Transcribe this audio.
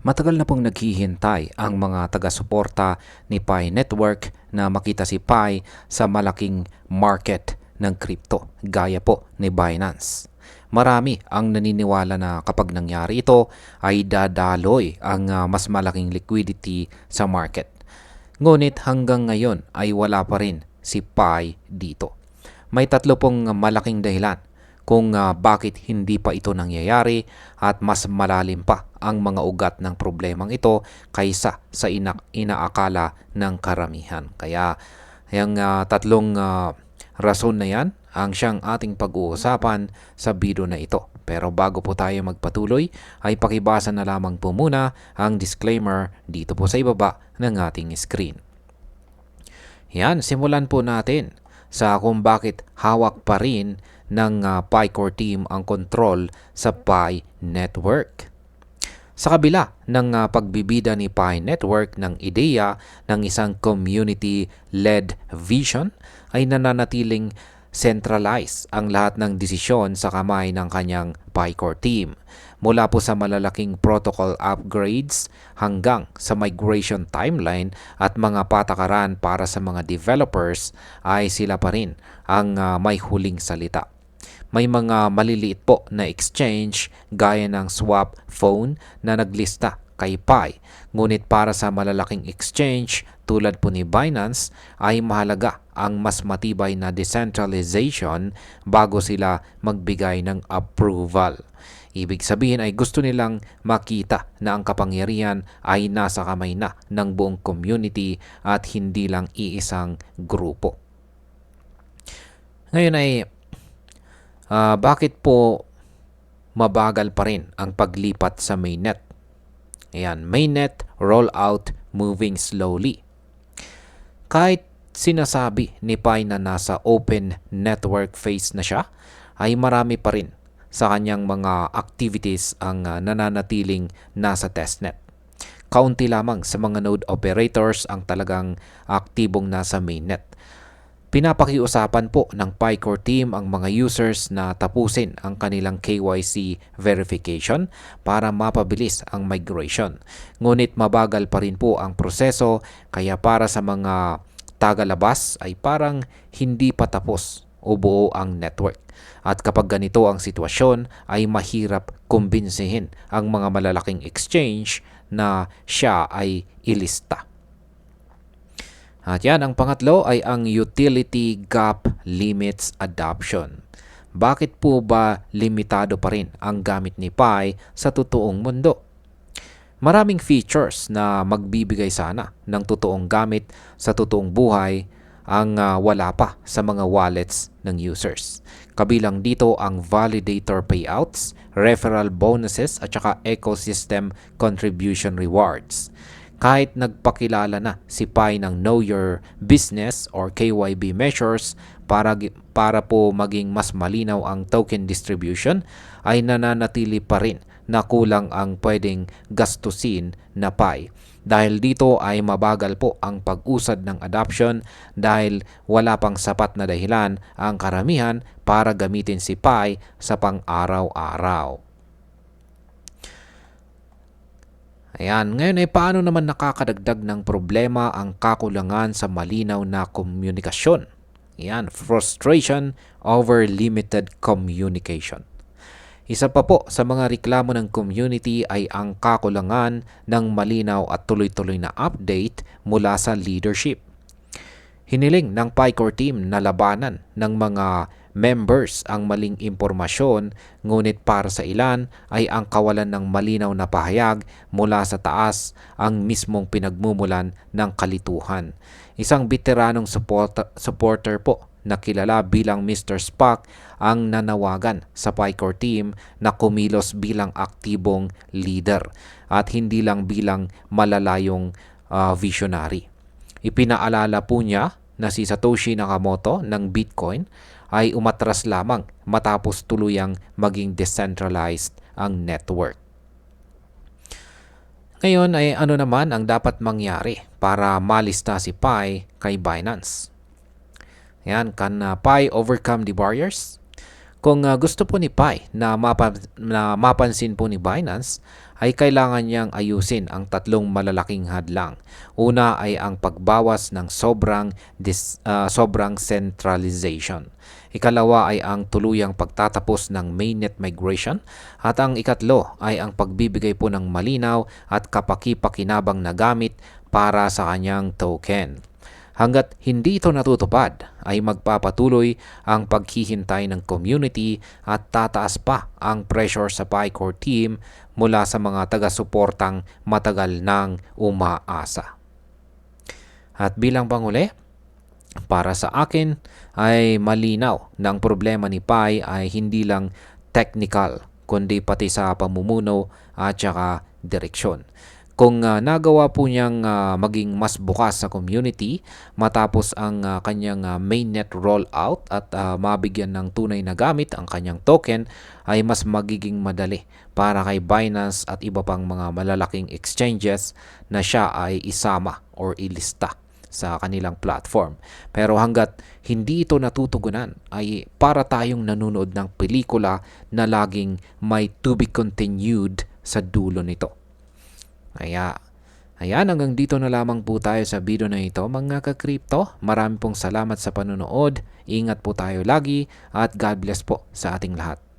Matagal na pong naghihintay ang mga taga-suporta ni Pi Network na makita si Pi sa malaking market ng crypto gaya po ni Binance. Marami ang naniniwala na kapag nangyari ito ay dadaloy ang ah, mas malaking liquidity sa market. Ngunit hanggang ngayon ay wala pa rin si Pi dito. May tatlo pong malaking dahilan kung ah, bakit hindi pa ito nangyayari at mas malalim pa ang mga ugat ng problemang ito kaysa sa ina- inaakala ng karamihan. Kaya yung ah, tatlong ah, rason na yan ang siyang ating pag-uusapan sa video na ito. Pero bago po tayo magpatuloy ay pakibasa na lamang po muna ang disclaimer dito po sa ibaba ng ating screen. Yan, simulan po natin sa kung bakit hawak pa rin ng uh, Pi Core team ang control sa Pi Network. Sa kabila ng uh, pagbibida ni Pi Network ng ideya ng isang community-led vision ay nananatiling centralize ang lahat ng desisyon sa kamay ng kanyang PyCore team. Mula po sa malalaking protocol upgrades hanggang sa migration timeline at mga patakaran para sa mga developers ay sila pa rin ang uh, may huling salita. May mga maliliit po na exchange gaya ng Swap Phone na naglista kay Pi. Ngunit para sa malalaking exchange tulad po ni Binance ay mahalaga ang mas matibay na decentralization bago sila magbigay ng approval. Ibig sabihin ay gusto nilang makita na ang kapangyarihan ay nasa kamay na ng buong community at hindi lang iisang grupo. Ngayon ay uh, bakit po mabagal pa rin ang paglipat sa mainnet? Ayan, mainnet rollout moving slowly. Kahit sinasabi ni Pai na nasa open network phase na siya, ay marami pa rin sa kanyang mga activities ang uh, nananatiling nasa testnet. Kaunti lamang sa mga node operators ang talagang aktibong nasa mainnet. Pinapakiusapan po ng PyCore team ang mga users na tapusin ang kanilang KYC verification para mapabilis ang migration. Ngunit mabagal pa rin po ang proseso kaya para sa mga tagalabas ay parang hindi pa tapos o buo ang network. At kapag ganito ang sitwasyon ay mahirap kumbinsihin ang mga malalaking exchange na siya ay ilista. At yan, ang pangatlo ay ang Utility Gap Limits Adoption. Bakit po ba limitado pa rin ang gamit ni Pi sa totoong mundo? Maraming features na magbibigay sana ng totoong gamit sa totoong buhay ang uh, wala pa sa mga wallets ng users. Kabilang dito ang validator payouts, referral bonuses at saka ecosystem contribution rewards kahit nagpakilala na si Pi ng Know Your Business or KYB measures para, para po maging mas malinaw ang token distribution ay nananatili pa rin na kulang ang pwedeng gastusin na Pi. Dahil dito ay mabagal po ang pag-usad ng adoption dahil wala pang sapat na dahilan ang karamihan para gamitin si Pi sa pang-araw-araw. Ayan, ngayon ay paano naman nakakadagdag ng problema ang kakulangan sa malinaw na komunikasyon? Ayan, frustration over limited communication. Isa pa po sa mga reklamo ng community ay ang kakulangan ng malinaw at tuloy-tuloy na update mula sa leadership. Hiniling ng PyCore team na labanan ng mga members ang maling impormasyon ngunit para sa ilan ay ang kawalan ng malinaw na pahayag mula sa taas ang mismong pinagmumulan ng kalituhan. Isang veteranong supporter, supporter po na kilala bilang Mr. Spock ang nanawagan sa PyCore team na kumilos bilang aktibong leader at hindi lang bilang malalayong uh, visionary. Ipinaalala po niya na si Satoshi Nakamoto ng Bitcoin ay umatras lamang matapos tuluyang maging decentralized ang network. Ngayon ay ano naman ang dapat mangyari para malista si Pi kay Binance? Yan, can uh, Pi overcome the barriers? Kung uh, gusto po ni Pi na, mapa, na mapansin po ni Binance, ay kailangan niyang ayusin ang tatlong malalaking hadlang. Una ay ang pagbawas ng sobrang dis, ah, sobrang centralization. Ikalawa ay ang tuluyang pagtatapos ng mainnet migration at ang ikatlo ay ang pagbibigay po ng malinaw at kapaki-pakinabang na gamit para sa kanyang token. Hanggat hindi ito natutupad, ay magpapatuloy ang paghihintay ng community at tataas pa ang pressure sa PyCore team mula sa mga taga-suportang matagal nang umaasa. At bilang panguli, para sa akin ay malinaw na ang problema ni Pai ay hindi lang technical kundi pati sa pamumuno at saka direksyon. Kung ah, nagawa po niyang ah, maging mas bukas sa community matapos ang ah, kanyang ah, mainnet rollout at ah, mabigyan ng tunay na gamit ang kanyang token ay mas magiging madali para kay Binance at iba pang mga malalaking exchanges na siya ay isama or ilista sa kanilang platform. Pero hanggat hindi ito natutugunan ay para tayong nanonood ng pelikula na laging may to be continued sa dulo nito. Kaya, ayan hanggang dito na lamang po tayo sa video na ito mga ka-crypto. Marami pong salamat sa panonood. Ingat po tayo lagi at God bless po sa ating lahat.